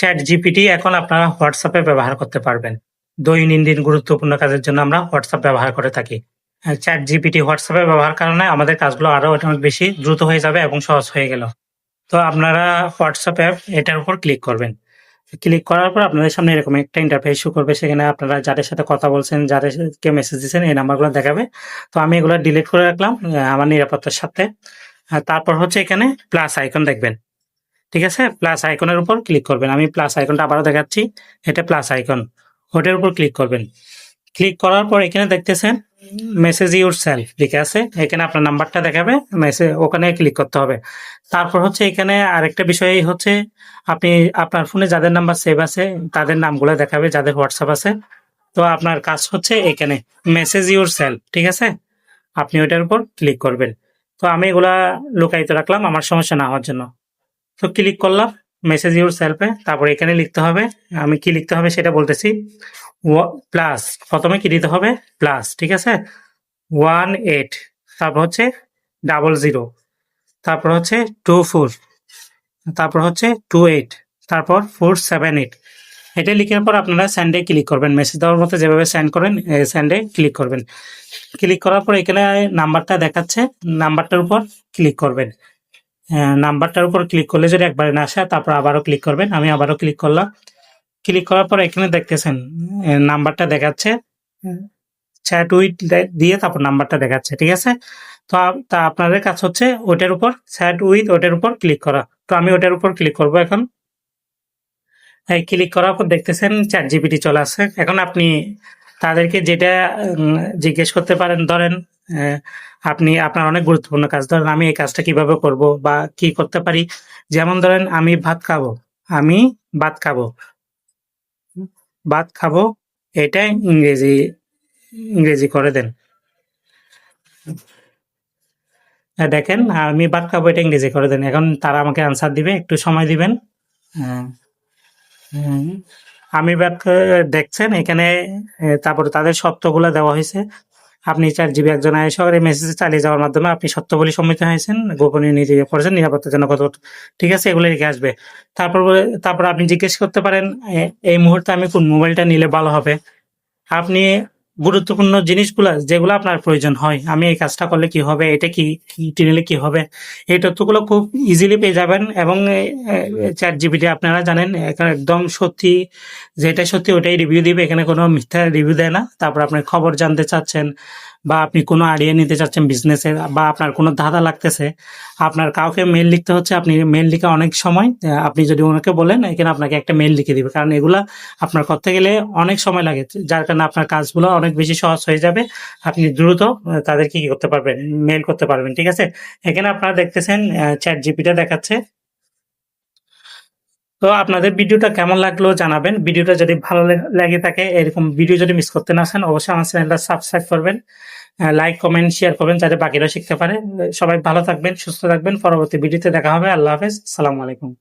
Chat GPT এখন আপনারা হোয়াটসঅ্যাপে ব্যবহার করতে পারবেন। দৈনন্দিন গুরুত্বপূর্ণ কাজের জন্য আমরা হোয়াটসঅ্যাপ ব্যবহার করে থাকি। চ্যাট জিপিটি হোয়াটসঅ্যাপে ব্যবহার কারণে আমাদের কাজগুলো আরও অনেক বেশি দ্রুত হয়ে যাবে এবং সহজ হয়ে গেল। তো আপনারা হোয়াটসঅ্যাপ অ্যাপ এটার উপর ক্লিক করবেন। ক্লিক করার পর আপনাদের সামনে এরকম একটা ইন্টারফেস শো করবে। সেখানে আপনারা যাদের সাথে কথা বলছেন যাদেরকে মেসেজ দিচ্ছেন, এই নাম্বারগুলো দেখাবে। তো আমি এগুলো ডিলিট করে রাখলাম আমার নিরাপত্তার সাথে। তারপর হচ্ছে এখানে প্লাস আইকন দেখবেন। ঠিক আছে? প্লাস আইকনের উপর ক্লিক করবেন। আমি প্লাস আইকনটা আবারও দেখাচ্ছি। এটা প্লাস আইকন ওটার উপর ক্লিক করবেন। ক্লিক করার পর এখানে দেখতেছেন মেসেজ ইউর সেলফ লিখে আছে। এখানে আপনার নাম্বারটা দেখাবে মেসেজ ওখানে ক্লিক করতে হবে। তারপর হচ্ছে এখানে আরেকটা বিষয় হচ্ছে, আপনি আপনার ফোনে যাদের নাম্বার সেভ আছে, তাদের নামগুলো দেখাবে, যাদের হোয়াটসঅ্যাপ আছে। তো আপনার কাজ হচ্ছে এখানে মেসেজ ইউর সেলফ ঠিক আছে? আপনি ওইটার উপর ক্লিক করবেন। তো আমি এগুলা লুকায়িত রাখলাম, আমার সমস্যা না হওয়ার জন্য। তো ক্লিক করলাম মেসেজ ইউর সেলফে তারপর এখানে লিখতে হবে, আমি কি লিখতে হবে সেটা বলতেছি। প্লাস প্রথমে কি দিতে হবে? প্লাস ঠিক আছে? ওয়ান এইট তারপর হচ্ছে ডাবল জিরো তারপর হচ্ছে টু ফোর তারপর হচ্ছে টু এইট তারপর ফোর সেভেন এইট এটা লিখার পর আপনারা স্যান্ডে ক্লিক করবেন। মেসেজ দেওয়ার মতো যেভাবে সেন্ড করেন স্যান্ডে ক্লিক করবেন। ক্লিক করার পর এখানে নাম্বারটা দেখাচ্ছে নাম্বারটার উপর ক্লিক করবেন। নাম্বারটার উপর ক্লিক করলে যদি একবারে না আসে তারপর আবারও ক্লিক করবেন। আমি আবারও ক্লিক করলাম। ক্লিক করার পর এখানে দেখতেছেন নাম্বারটা দেখাচ্ছে। চ্যাট উইথ দিয়ে তারপর নাম্বারটা দেখাচ্ছে ঠিক আছে? তো তা আপনাদের কাজ হচ্ছে ওটার উপর চ্যাট উইথ ওটার উপর ক্লিক করা। তো আমি ওটার উপর ক্লিক করব এখন। এই ক্লিক করার পর দেখতেছেন চ্যাট জিপিটি চলে আসছে। এখন আপনি তাদেরকে যেটা জিজ্ঞেস করতে পারেন ধরেন আপনি আপনার অনেক গুরুত্বপূর্ণ কাজ। ধরেন আমি এই কাজটা কীভাবে করব বা কি করতে পারি? যেমন ধরেন আমি ভাত খাব আমি ভাত খাব। ভাত খাব এটা ইংরেজি ইংরেজি করে দেন। হ্যাঁ, দেখেন আমি ভাত খাব এটা ইংরেজি করে দেন। এখন তারা আমাকে আনসার দিবে একটু সময় দিবেন। হ্যাঁ। আমি ভাত দেখছেন এখানে তারপরে তাদের সত্যগুলো দেওয়া হয়েছে। আপনি চার জিবি একজন আয়সরে মেসেজ চালিয়ে যাওয়ার মাধ্যমে আপনি সত্য সত্যবলী সম্মিত হয়েছেন, গোপনীয় নীতি করেছেন নিরাপত্তার জন্য কত ঠিক আছে, এগুলো রেখে আসবে। তারপর বলে- তারপর আপনি জিজ্ঞেস করতে পারেন এই মুহূর্তে আমি কোন মোবাইলটা নিলে ভালো হবে? আপনি গুরুত্বপূর্ণ জিনিসগুলো যেগুলো আপনার প্রয়োজন হয়। আমি এই কাজটা করলে কি হবে? এটা কি কি নিলে কি হবে? এই তথ্যগুলো খুব ইজিলি পেয়ে যাবেন এবং চ্যাট জিপিটি আপনারা জানেন, এখানে একদম সত্যি যেটা সত্যি ওটাই রিভিউ দিবে। এখানে কোনো মিথ্যা রিভিউ দেয় না। তারপর আপনি খবর জানতে চাচ্ছেন বা আপনি কোনো আইডিয়া নিতে চাচ্ছেন বিজনেসের বা আপনার কোনো ধাঁধা লাগতেছে, আপনার কাউকে মেল লিখতে হচ্ছে, আপনি মেল লিখে অনেক সময় আপনি যদি ওনাকে বলেন, এখানে আপনাকে একটা মেল লিখে দিবে। কারণ এগুলা আপনার করতে গেলে অনেক সময় লাগে। যার কারণে আপনার কাজগুলো অনেক বেশি সহজ হয়ে যাবে। আপনি দ্রুত তাদেরকে কি করতে পারবেন? মেল করতে পারবেন, ঠিক আছে? এখানে আপনারা দেখতেছেন চ্যাট জিপিটা দেখাচ্ছে। তো আপনাদের ভিডিওটা কেমন লাগল জানাবেন। ভিডিওটা যদি ভালো লাগে থাকে, এরকম ভিডিও যদি মিস করতে না চান, অবশ্যই আমার চ্যানেলটা সাবস্ক্রাইব করবেন লাইক কমেন্ট শেয়ার করবেন যাতে বাকিরা শিখতে পারে। সবাই ভালো থাকবেন, সুস্থ থাকবেন। পরবর্তী ভিডিওতে দেখা হবে। আল্লাহ হাফেজ। সালামু আলাইকুম।